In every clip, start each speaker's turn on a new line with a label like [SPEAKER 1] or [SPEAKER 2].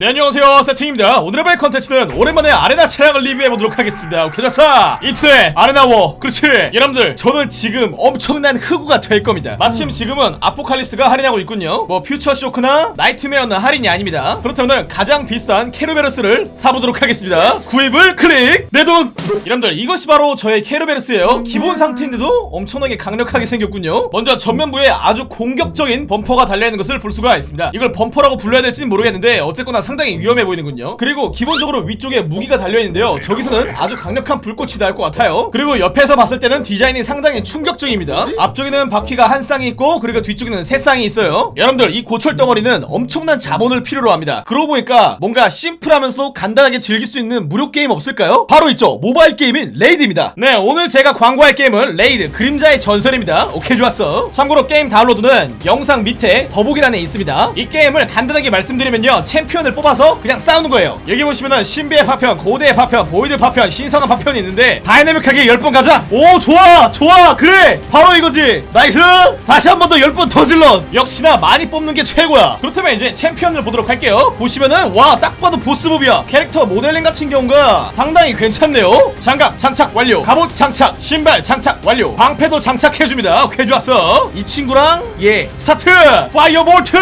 [SPEAKER 1] 네 안녕하세요. 세팅입니다. 오늘의 발 컨텐츠는 오랜만에 아레나 차량을 리뷰해보도록 하겠습니다. 좋사 이틀의 아레나워. 그렇지. 여러분들 저는 지금 엄청난 흑우가 될 겁니다. 마침 지금은 아포칼립스가 할인하고 있군요. 뭐 퓨처 쇼크나 나이트메어는 할인이 아닙니다. 그렇다면 가장 비싼 케르베르스를 사보도록 하겠습니다. 구입을 클릭! 내 돈! 여러분들 이것이 바로 저의 케르베르스예요. 기본 상태인데도 엄청나게 강력하게 생겼군요. 먼저 전면부에 아주 공격적인 범퍼가 달려있는 것을 볼 수가 있습니다. 이걸 범퍼라고 불러야 될지는 모르겠는데 어쨌거나 상당히 위험해 보이는군요. 그리고 기본적으로 위쪽에 무기가 달려있는데요. 저기서는 아주 강력한 불꽃이 날 것 같아요. 그리고 옆에서 봤을 때는 디자인이 상당히 충격적입니다. 앞쪽에는 바퀴가 한 쌍이 있고 그리고 뒤쪽에는 세 쌍이 있어요. 여러분들 이 고철 덩어리는 엄청난 자본을 필요로 합니다. 그러고 보니까 뭔가 심플하면서도 간단하게 즐길 수 있는 무료 게임 없을까요? 바로 있죠. 모바일 게임인 레이드입니다. 네 오늘 제가 광고할 게임은 레이드 그림자의 전설입니다. 오케이 좋았어. 참고로 게임 다운로드는 영상 밑에 더보기란에 있습니다. 이 게임을 간단하게 말씀드리면요. 챔피언을 뽑아서 그냥 싸우는 거예요. 여기 보시면은 신비의 파편 고대의 파편 보이드 파편 신성한 파편이 있는데 다이내믹하게 10번 가자. 오 좋아 좋아 그래. 바로 이거지. 나이스. 다시 한 번 더 10번 더 질러 역시나 많이 뽑는 게 최고야. 그렇다면 이제 챔피언을 보도록 할게요. 보시면은 와 딱 봐도 보스몹이야. 캐릭터 모델링 같은 경우가 상당히 괜찮네요. 장갑 장착 완료. 갑옷 장착 신발 장착 완료. 방패도 장착해줍니다. 오케이 좋았어. 이 친구랑 예 스타트! 파이어볼트!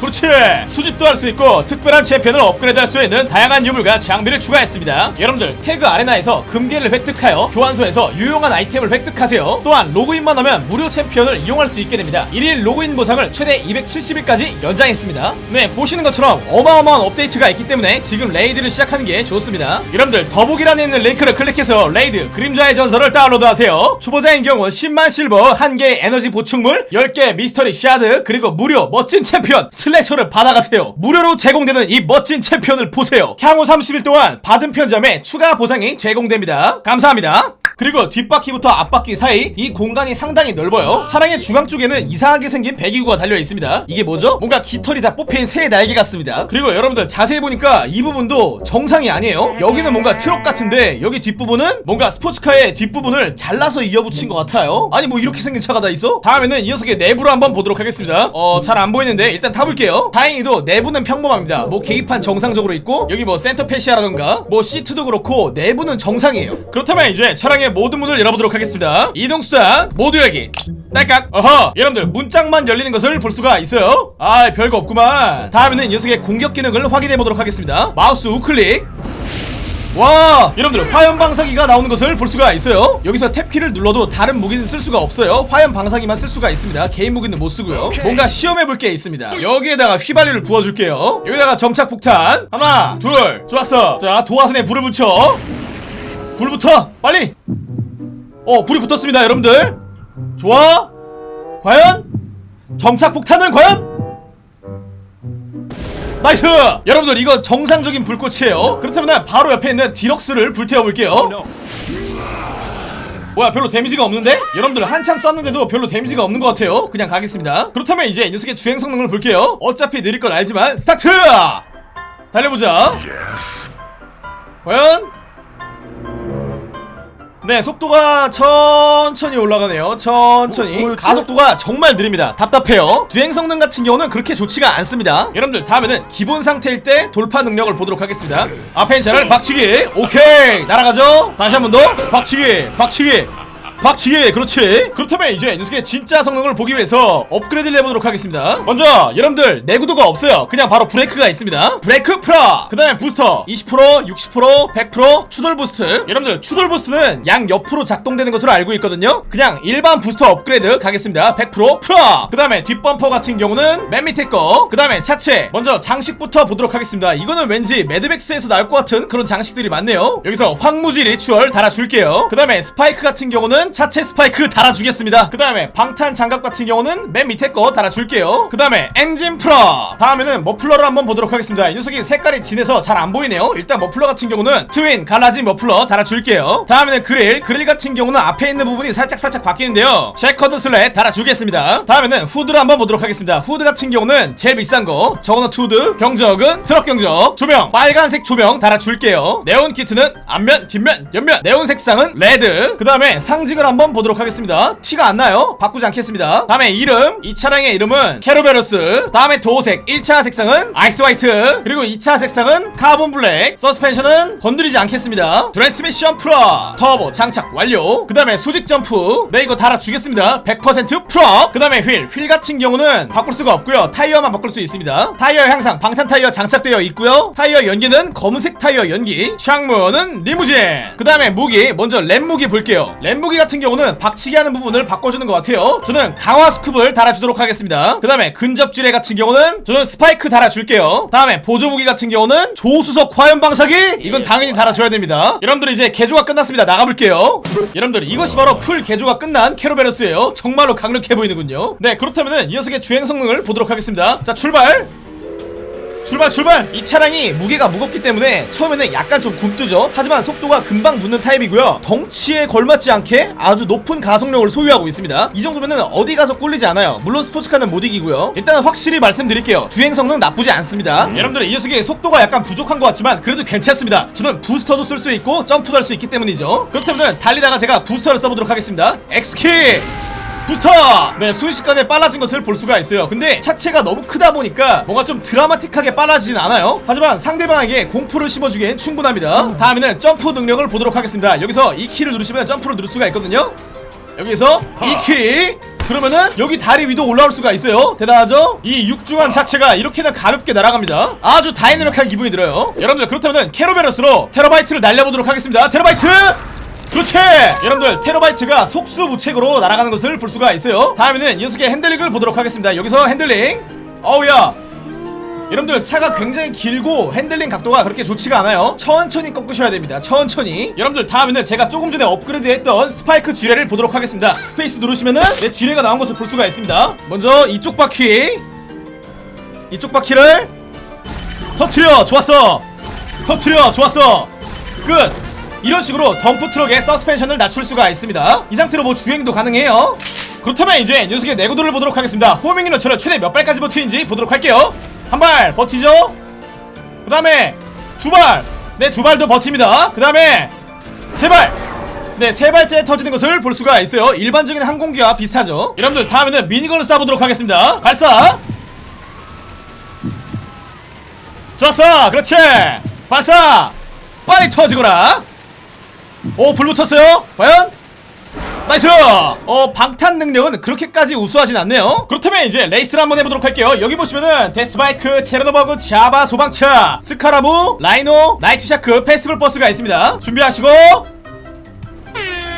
[SPEAKER 1] 그렇지. 수집도 할 수 있고 특별한 챔피언을 업그레이드 할 수 있는 다양한 유물과 장비를 추가했습니다. 여러분들 태그 아레나에서 금괴를 획득하여 교환소에서 유용한 아이템을 획득하세요. 또한 로그인만 하면 무료 챔피언을 이용할 수 있게 됩니다. 1일 로그인 보상을 최대 270일까지 연장했습니다. 네 보시는 것처럼 어마어마한 업데이트가 있기 때문에 지금 레이드를 시작하는 게 좋습니다. 여러분들 더보기란에 있는 링크를 클릭해서 레이드 그림자의 전설을 다운로드 하세요. 초보자인 경우 10만 실버 1개 에너지 보충물 10개 미스터리 샤드 그리고 무료 멋진 챔피언 슬래셔를 받아가세요. 무료로 제공되는 이 멋진 챔피언을 보세요. 향후 30일 동안 받은 편점에 추가 보상이 제공됩니다. 감사합니다 그리고 뒷바퀴부터 앞바퀴 사이 이 공간이 상당히 넓어요. 차량의 중앙 쪽에는 이상하게 생긴 배기구가 달려 있습니다. 이게 뭐죠? 뭔가 깃털이 다 뽑힌 새 날개 같습니다. 그리고 여러분들 자세히 보니까 이 부분도 정상이 아니에요. 여기는 뭔가 트럭 같은데 여기 뒷부분은 뭔가 스포츠카의 뒷부분을 잘라서 이어붙인 것 같아요. 아니 뭐 이렇게 생긴 차가 다 있어? 다음에는 이 녀석의 내부로 한번 보도록 하겠습니다. 어 잘 안 보이는데 일단 타볼게요. 다행히도 내부는 평범합니다. 뭐 계기판 정상적으로 있고 여기 뭐 센터 페시아라던가 뭐 시트도 그렇고 내부는 정상이에요. 그렇다면 이제 차량의 모든 문을 열어보도록 하겠습니다. 이동수단 모두 열기. 딸깍 어허. 여러분들 문짝만 열리는 것을 볼 수가 있어요? 아 별거 없구만. 다음에는 이 녀석의 공격 기능을 확인해 보도록 하겠습니다. 마우스 우클릭. 와 여러분들 화염 방사기가 나오는 것을 볼 수가 있어요? 여기서 탭키를 눌러도 다른 무기는 쓸 수가 없어요. 화염 방사기만 쓸 수가 있습니다. 개인 무기는 못 쓰고요. 뭔가 시험해 볼 게 있습니다. 여기에다가 휘발유를 부어줄게요. 여기다가 점착 폭탄. 하나 둘 좋았어. 자 도화선에 불을 붙여 불 붙어 빨리! 어 불이 붙었습니다 여러분들. 좋아. 과연? 점착 폭탄은 과연? 나이스! 여러분들 이거 정상적인 불꽃이에요. 그렇다면 바로 옆에 있는 디럭스를 불태워볼게요. 뭐야 별로 데미지가 없는데? 여러분들 한참 쐈는데도 별로 데미지가 없는 것 같아요. 그냥 가겠습니다. 그렇다면 이제 이 녀석의 주행 성능을 볼게요. 어차피 느릴 건 알지만 스타트! 달려보자. 과연? 네 속도가 천천히 올라가네요. 천천히.
[SPEAKER 2] 어?
[SPEAKER 1] 가속도가 정말 느립니다. 답답해요. 주행 성능 같은 경우는 그렇게 좋지가 않습니다. 여러분들 다음에는 기본 상태일 때 돌파 능력을 보도록 하겠습니다. 앞에 있는 차를 박치기. 오케이. 날아가죠? 다시 한 번 더. 박치기 박치기 박치기 그렇지. 그렇다면 이제 녀석의 진짜 성능을 보기 위해서 업그레이드를 해보도록 하겠습니다. 먼저 여러분들 내구도가 없어요. 그냥 바로 브레이크가 있습니다. 브레이크 프라! 그 다음에 부스터. 20% 60% 100% 추돌 부스트. 여러분들 추돌 부스트는 양 옆으로 작동되는 것으로 알고 있거든요. 그냥 일반 부스터 업그레이드 가겠습니다. 100% 프라! 그 다음에 뒷범퍼 같은 경우는 맨 밑에 거그 다음에 차체. 먼저 장식부터 보도록 하겠습니다. 이거는 왠지 매드맥스에서 나올 것 같은 그런 장식들이 많네요. 여기서 황무지 리추얼 달아줄게요. 그 다음에 스파이크 같은 경우는 차체 스파이크 달아주겠습니다. 그 다음에 방탄 장갑 같은 경우는 맨 밑에 거 달아줄게요. 그 다음에 엔진 프라 다음에는 머플러를 한번 보도록 하겠습니다. 이 녀석이 색깔이 진해서 잘 안 보이네요. 일단 머플러 같은 경우는 트윈 갈라진 머플러 달아줄게요. 다음에는 그릴. 그릴 같은 경우는 앞에 있는 부분이 살짝 살짝 바뀌는데요. 쉐커드 슬랩 달아주겠습니다. 다음에는 후드를 한번 보도록 하겠습니다. 후드 같은 경우는 제일 비싼 거. 저거는 후드 경적은 트럭 경적 조명 빨간색 조명 달아줄게요. 네온 키트는 앞면 뒷면 옆면. 네온 색상은 레드. 그 다음에 상징은 스펙을 한번 보도록 하겠습니다. 티가 안 나요? 바꾸지 않겠습니다. 다음에 이름. 이 차량의 이름은 캐로베러스. 다음에 도색. 1차 색상은 아이스 화이트. 그리고 2차 색상은 카본 블랙. 서스펜션은 건드리지 않겠습니다. 트랜스미션 프로. 터보 장착 완료. 그 다음에 수직 점프. 네 이거 달아주겠습니다. 100% 프로. 그 다음에 휠. 휠 같은 경우는 바꿀 수가 없고요. 타이어만 바꿀 수 있습니다. 타이어 향상. 방탄 타이어 장착되어 있고요. 타이어 연기는 검은색 타이어 연기. 창문은 리무진. 그 다음에 무기. 먼저 램 무기 볼게요. 램 무기 같은 경우는 박치기 하는 부분을 바꿔주는 것 같아요. 저는 강화 스쿱을 달아주도록 하겠습니다. 그 다음에 근접지뢰 같은 경우는 저는 스파이크 달아줄게요. 다음에 보조 무기 같은 경우는 조수석 화염 방사기? 이건 당연히 달아줘야 됩니다. 여러분들 이제 개조가 끝났습니다. 나가볼게요. 여러분들 이것이 바로 풀 개조가 끝난 캐로베러스예요. 정말로 강력해 보이는군요. 네 그렇다면은 이 녀석의 주행 성능을 보도록 하겠습니다. 자 출발 출발 출발! 이 차량이 무게가 무겁기 때문에 처음에는 약간 좀 굼뜨죠. 하지만 속도가 금방 붙는 타입이고요. 덩치에 걸맞지 않게 아주 높은 가속력을 소유하고 있습니다. 이 정도면은 어디 가서 꿀리지 않아요. 물론 스포츠카는 못 이기고요. 일단 확실히 말씀드릴게요. 주행 성능 나쁘지 않습니다. 여러분들 이 녀석의 속도가 약간 부족한 것 같지만 그래도 괜찮습니다. 저는 부스터도 쓸 수 있고 점프도 할 수 있기 때문이죠. 그렇다면 달리다가 제가 부스터를 써보도록 하겠습니다. X키 부스터! 네, 순식간에 빨라진 것을 볼 수가 있어요. 근데 차체가 너무 크다 보니까 뭔가 좀 드라마틱하게 빨라지진 않아요. 하지만 상대방에게 공포를 심어주기엔 충분합니다. 다음에는 점프 능력을 보도록 하겠습니다. 여기서 이 키를 누르시면 점프를 누를 수가 있거든요. 여기서 이 키! 그러면은 여기 다리 위도 올라올 수가 있어요. 대단하죠? 이 육중한 자체가 이렇게나 가볍게 날아갑니다. 아주 다이내믹한 기분이 들어요. 여러분들 그렇다면 캐로베러스로 테러바이트를 날려보도록 하겠습니다. 테러바이트! 그렇지! 여러분들 테러바이트가 속수무책으로 날아가는 것을 볼 수가 있어요. 다음에는 이 녀석의 핸들링을 보도록 하겠습니다. 여기서 핸들링. 어우야! 여러분들 차가 굉장히 길고 핸들링 각도가 그렇게 좋지가 않아요. 천천히 꺾으셔야 됩니다. 천천히. 여러분들 다음에는 제가 조금 전에 업그레이드 했던 스파이크 지뢰를 보도록 하겠습니다. 스페이스 누르시면은 내 지뢰가 나온 것을 볼 수가 있습니다. 먼저 이쪽 바퀴. 이쪽 바퀴를 터트려! 좋았어! 터트려! 좋았어! 끝 이런 식으로 덤프 트럭의 서스펜션을 낮출 수가 있습니다. 이 상태로 뭐 주행도 가능해요. 그렇다면 이제 녀석의 내구도를 보도록 하겠습니다. 호밍 이너처럼 최대 몇 발까지 버티는지 보도록 할게요. 한 발 버티죠? 그 다음에 두발네 두 발도 버팁니다. 그 다음에 세발 네 세 발째 터지는 것을 볼 수가 있어요. 일반적인 항공기와 비슷하죠. 여러분들 다음에는 미니건을 쏴보도록 하겠습니다. 발사. 좋았어. 그렇지. 발사. 빨리 터지거라 오, 불 붙었어요? 과연? 나이스! 어, 방탄 능력은 그렇게까지 우수하진 않네요. 그렇다면 이제 레이스를 한번 해보도록 할게요. 여기 보시면은 데스바이크, 체르노버그, 자바, 소방차, 스카라부, 라이노, 나이트샤크, 페스티벌 버스가 있습니다. 준비하시고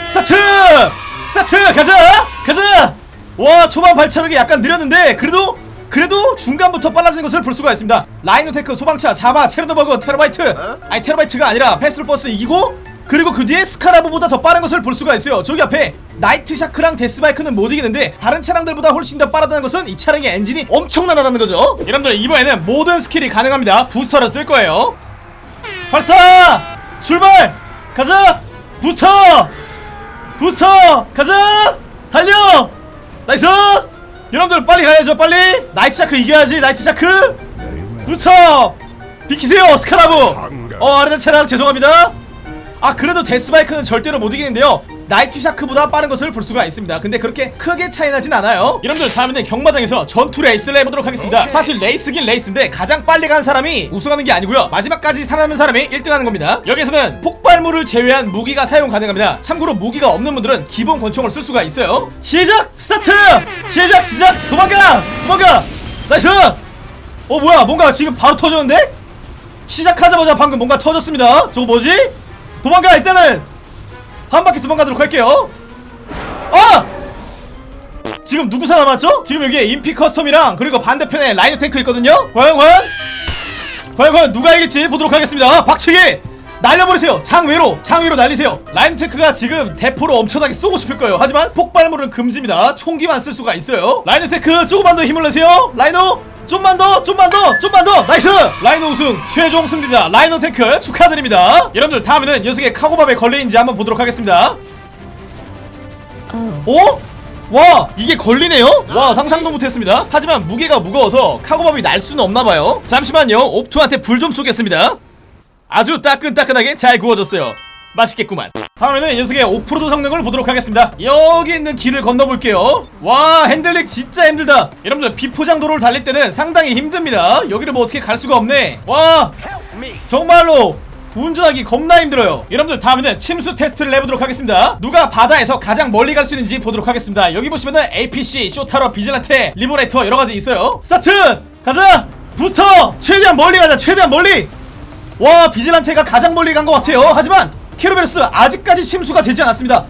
[SPEAKER 1] 스타트! 스타트! 가자! 가자! 와, 초반 발차력이 약간 느렸는데 그래도 그래도 중간부터 빨라지는 것을 볼 수가 있습니다. 라이노테크, 소방차, 자바, 체르노버그, 테러바이트. 아니 테러바이트가 아니라 페스티벌 버스 이기고 그리고 그 뒤에 스카라보보다 더 빠른 것을 볼 수가 있어요. 저기 앞에 나이트 샤크랑 데스바이크는 못 이기는데 다른 차량들보다 훨씬 더 빠르다는 것은 이 차량의 엔진이 엄청나다는 거죠. 여러분들 이번에는 모든 스킬이 가능합니다. 부스터를 쓸 거예요. 발사! 출발! 가자! 부스터! 부스터! 가자! 달려! 나이스! 여러분들 빨리 가야죠 빨리! 나이트 샤크 이겨야지 나이트 샤크! 부스터! 비키세요 스카라브 어 아르네 차량 죄송합니다 아 그래도 데스바이크는 절대로 못 이기는데요. 나이트 샤크보다 빠른 것을 볼 수가 있습니다. 근데 그렇게 크게 차이 나진 않아요. 여러분들 다음에는 경마장에서 전투 레이스를 해보도록 하겠습니다. 사실 레이스긴 레이스인데 가장 빨리 간 사람이 우승하는 게 아니고요. 마지막까지 살아남은 사람이 1등하는 겁니다. 여기서는 폭발물을 제외한 무기가 사용 가능합니다. 참고로 무기가 없는 분들은 기본 권총을 쓸 수가 있어요. 시작! 스타트! 시작 시작! 도망가! 도망가! 나이스! 어 뭐야? 뭔가 지금 바로 터졌는데? 시작하자마자 방금 뭔가 터졌습니다. 저거 뭐지? 도망가 일단은! 한 바퀴 도망가도록 할게요. 아! 지금 누구 살아남았죠? 지금 여기에 인피 커스텀이랑 그리고 반대편에 라이너 탱크 있거든요? 과연 과연? 과연 과연 누가 이길지 보도록 하겠습니다. 박치기! 날려버리세요. 장외로 장외로 날리세요. 라이너 탱크가 지금 대포로 엄청나게 쏘고 싶을 거예요. 하지만 폭발물은 금지입니다. 총기만 쓸 수가 있어요. 라이너 탱크 조금만 더 힘을 내세요. 라이너 좀만 더 좀만 더 좀만 더. 나이스! 라이너 우승 최종 승리자 라이너 탱크 축하드립니다. 여러분들 다음에는 녀석의 카고밥에 걸려있는지 한번 보도록 하겠습니다. 어? 와 이게 걸리네요? 와 상상도 못했습니다. 하지만 무게가 무거워서 카고밥이 날 수는 없나봐요. 잠시만요. 옵투한테 불 좀 쏘겠습니다. 아주 따끈따끈하게 잘 구워졌어요 맛있겠구만. 다음에는 이 녀석의 오프로드 성능을 보도록 하겠습니다. 여기 있는 길을 건너볼게요. 와 핸들링 진짜 힘들다. 여러분들 비포장 도로를 달릴 때는 상당히 힘듭니다. 여기를 뭐 어떻게 갈 수가 없네. 와 정말로 운전하기 겁나 힘들어요. 여러분들 다음에는 침수 테스트를 해보도록 하겠습니다. 누가 바다에서 가장 멀리 갈 수 있는지 보도록 하겠습니다. 여기 보시면은 APC, 쇼타러, 비질란테, 리버레이터 여러가지 있어요. 스타트! 가자! 부스터! 최대한 멀리 가자! 최대한 멀리! 와 비질란테가 가장 멀리 간 것 같아요. 하지만 케르베르스 아직까지 침수가 되지 않았습니다.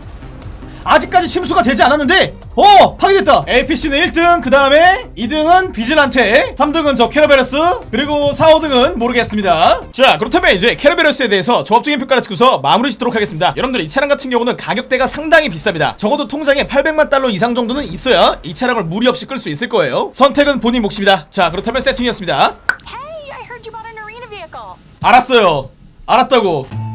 [SPEAKER 1] 아직까지 침수가 되지 않았는데 어 파괴됐다. APC는 1등 그 다음에 2등은 비질란테 3등은 저 케르베르스 그리고 4, 5등은 모르겠습니다. 자 그렇다면 이제 케르베르스에 대해서 조합적인 평가를 듣고서 마무리 짓도록 하겠습니다. 여러분들 이 차량 같은 경우는 가격대가 상당히 비쌉니다. 적어도 통장에 800만 달러 이상 정도는 있어야 이 차량을 무리 없이 끌 수 있을 거예요. 선택은 본인 몫입니다. 자 그렇다면 세팅이었습니다.
[SPEAKER 2] Hey.
[SPEAKER 1] 알았어요. 알았다고